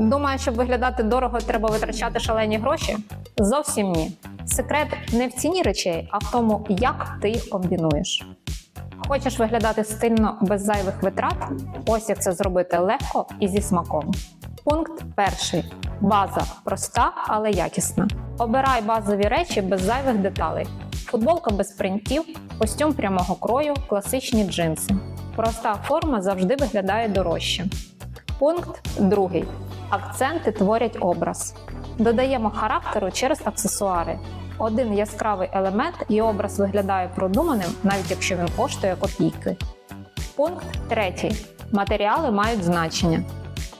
Думаю, щоб виглядати дорого, треба витрачати шалені гроші? Зовсім ні. Секрет не в ціні речей, а в тому, як ти їх комбінуєш. Хочеш виглядати стильно без зайвих витрат? Ось як це зробити легко і зі смаком. Пункт перший. База проста, але якісна. Обирай базові речі без зайвих деталей. Футболка без принтів, костюм прямого крою, класичні джинси. Проста форма завжди виглядає дорожче. Пункт другий. Акценти творять образ. Додаємо характеру через аксесуари. Один яскравий елемент і образ виглядає продуманим, навіть якщо він коштує копійки. Пункт третій. Матеріали мають значення.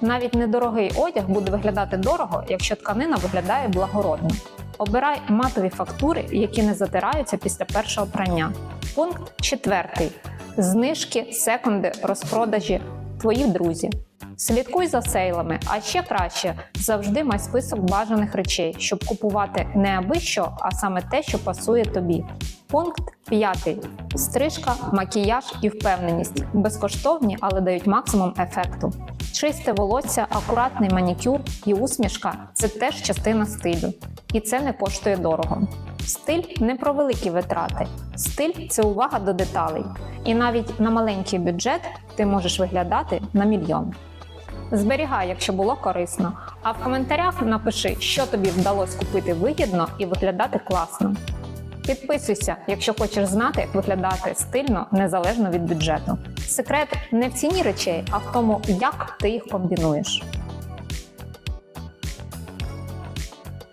Навіть недорогий одяг буде виглядати дорого, якщо тканина виглядає благородно. Обирай матові фактури, які не затираються після першого прання. Пункт четвертий. Знижки, секунди, розпродажі, твої друзі. Слідкуй за сейлами, а ще краще завжди май список бажаних речей, щоб купувати не аби що, а саме те, що пасує тобі. Пункт п'ятий. Стрижка, макіяж і впевненість. Безкоштовні, але дають максимум ефекту. Чисте волосся, акуратний манікюр і усмішка це теж частина стилю. І це не коштує дорого. Стиль не про великі витрати. Стиль це увага до деталей. І навіть на маленький бюджет ти можеш виглядати на мільйон. Зберігай, якщо було корисно. А в коментарях напиши, що тобі вдалося купити вигідно і виглядати класно. Підписуйся, якщо хочеш знати, як виглядати стильно незалежно від бюджету. Секрет не в ціні речей, а в тому, як ти їх комбінуєш.